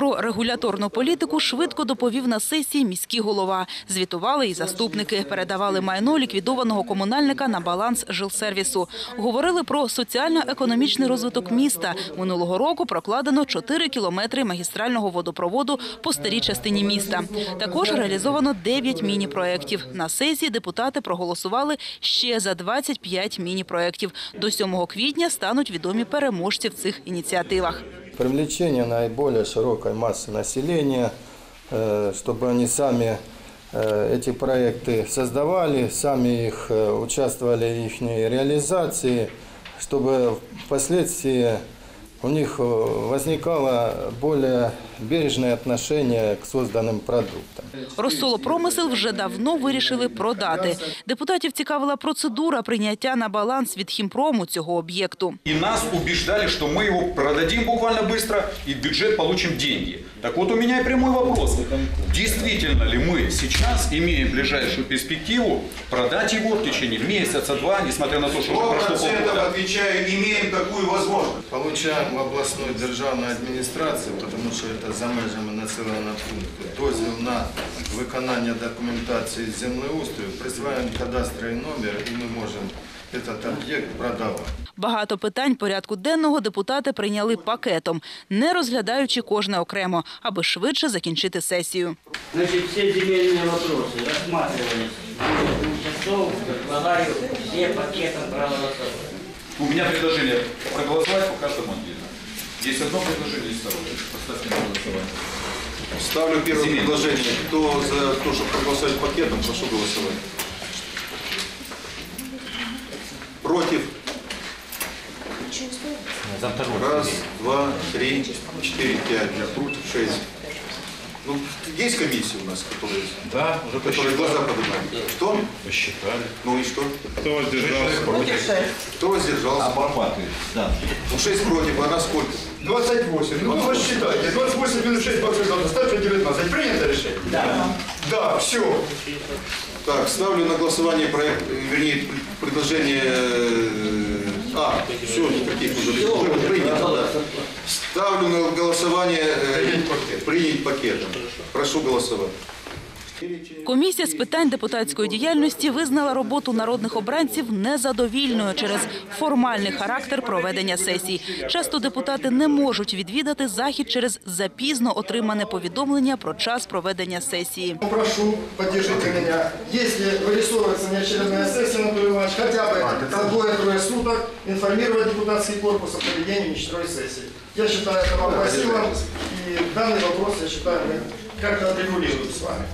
Про регуляторну політику швидко доповів на сесії міський голова. Звітували і заступники, передавали майно ліквідованого комунальника на баланс жилсервісу. Говорили про соціально-економічний розвиток міста. Минулого року прокладено 4 кілометри магістрального водопроводу по старій частині міста. Також реалізовано 9 міні-проєктів. На сесії депутати проголосували ще за 25 міні-проєктів. До 7 квітня стануть відомі переможці в цих ініціативах. Привлечение наиболее широкой массы населения, э, чтобы они сами э, эти проекты создавали, сами их э, участвовали в их реализации, чтобы впоследствии у них возникало более бережное отношение к созданным продуктам. Розсолопромисел вже давно вирішили продати. Депутатів цікавила процедура прийняття на баланс від хімпрому цього об'єкту. И нас убеждали, что мы его продадим буквально быстро и в бюджет получим деньги. Так вот у меня и прямой вопрос. Действительно ли мы сейчас имеем ближайшую перспективу продать его в течение месяца-два, несмотря на то, что уже Сто прошло процентов полгода? отвечаю, имеем такую возможность. Получаем в областной державной администрации, потому что это за межами населеного пункту, дозвіл на виконання документації з землеустрою, присваємо кадастровий номер і ми можемо этот об'єкт продавати. Багато питань порядку денного депутати прийняли пакетом, не розглядаючи кожне окремо, аби швидше закінчити сесію. Значит, все земельные вопросы рассматривались двух часов, предлагаю все пакетом проголосовать. У меня предложение проголосовать по каждому отдельно. Есть одно предложение, есть второе. Ставлю первое предложение. Кто за то, чтобы проголосовать пакетом, прошу голосовать. Против? Раз, два, три, четыре, пять. Против шесть. Ну, есть комиссия у нас, которая, Да, уже которая глаза поднимает? Что? посчитали. Ну и что? Кто воздержался? Кто воздержался? Да. Ну, шесть против, а нас сколько? 28. Ну вы посчитайте. 28 минус 6 процентов. Ставьте 19. Принято решение? Да. Да, все. Так, ставлю на голосование проект, вернее, предложение... э, А, все, никаких уже принято, да. Ставлю на голосование э, принять пакетом. Прошу голосовать. Комісія з питань депутатської діяльності визнала роботу народних обранців незадовільною через формальний характер проведення сесій. Часто депутати не можуть відвідати захід через запізно отримане повідомлення про час проведення сесії. Прошу, поддержите меня. Если вырисовывается неочередная сессия, Анатолий Иванович, хотя бы за двое-трое суток информировать депутатский корпус о проведении нечетной сессии. Я считаю это вам по силам, и данный вопрос, я считаю, мы как-то отрегулируем с вами.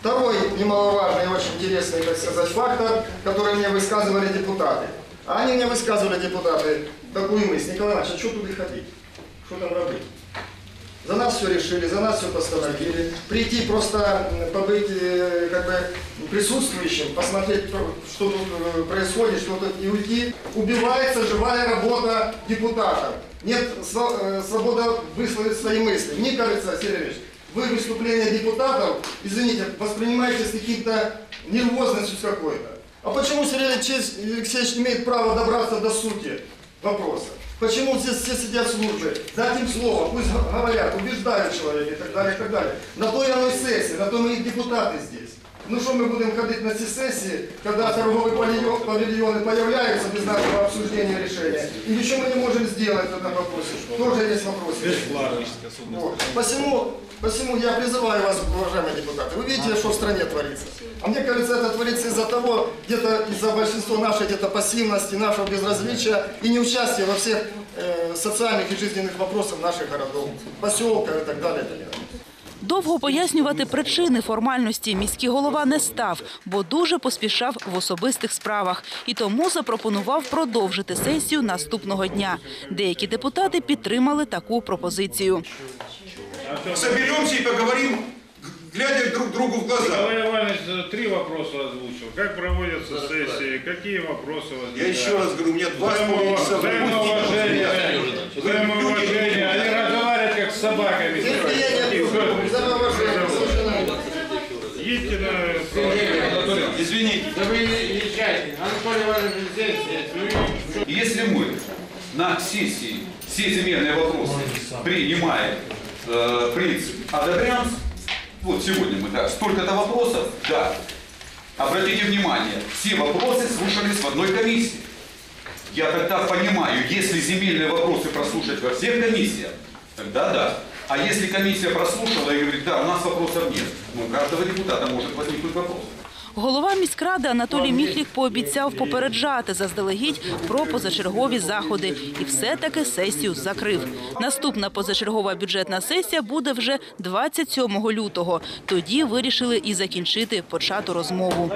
Второй немаловажный и очень интересный, так сказать, фактор, который мне высказывали депутаты. А они мне высказывали, депутаты, такую мысль. Николай Иванович, а что туда ходить? Что там робить? За нас все решили, за нас все постановили. Прийти просто побыть э, как бы присутствующим, посмотреть, что тут э, происходит, что тут и уйти. Убивается живая работа депутатов. Нет э, свободы высказать свои мысли. Мне кажется, Сергей Ильич, вы выступление депутатов, извините, воспринимаете с каким-то нервозностью какой-то. А почему Сергей Алексеевич имеет право добраться до сути вопроса? Почему здесь все сидят в службе? Дать им слово, пусть говорят, убеждают человека и так далее, и так далее. На то и оно на то мы и депутаты здесь. Ну что мы будем ходить на эти сессии, когда торговые павильон- павильоны появляются без нашего обсуждения решения? И ничего мы не можем сделать в этом вопросе. Тоже есть вопросы. Вот. Посему, посему я призываю вас, уважаемые депутаты, вы видите, что в стране творится. А мне кажется, это творится из-за того, где-то из-за большинства нашей где-то пассивности, нашего безразличия и неучастия во всех э, социальных и жизненных вопросах наших городов, поселков и так далее. и так далее. Довго пояснювати причини формальності міський голова не став, бо дуже поспішав в особистих справах і тому запропонував продовжити сесію наступного дня. Деякі депутати підтримали таку пропозицію. Соберемся и поговорим, глядя друг другу в глаза. Николай Иванович э, три вопроса озвучил. Как проводятся сессии, какие вопросы возникают? Я еще раз говорю, у меня два с половиной часа времени. Взаимоуважение. Взаимоуважение. Они разговаривают как с собаками. Терпение, взаимоуважение, слушай, Едьте на... Извините, Да вы не езжайте. Анатолий Иванович здесь, здесь. если мы на сессии все земельные вопросы принимаем э, принцип одобрямс. Вот сегодня мы, да, столько-то вопросов, да. Обратите внимание, все вопросы слушались в одной комиссии. Я тогда понимаю, если земельные вопросы прослушать во всех комиссиях, тогда да. А если комиссия прослушала и говорит, да, у нас вопросов нет, ну, у каждого депутата может возникнуть вопрос. Голова міськради Анатолій Міхлік пообіцяв попереджати заздалегідь про позачергові заходи і все-таки сесію закрив. Наступна позачергова бюджетна сесія буде вже 27 лютого. Тоді вирішили і закінчити почату розмову.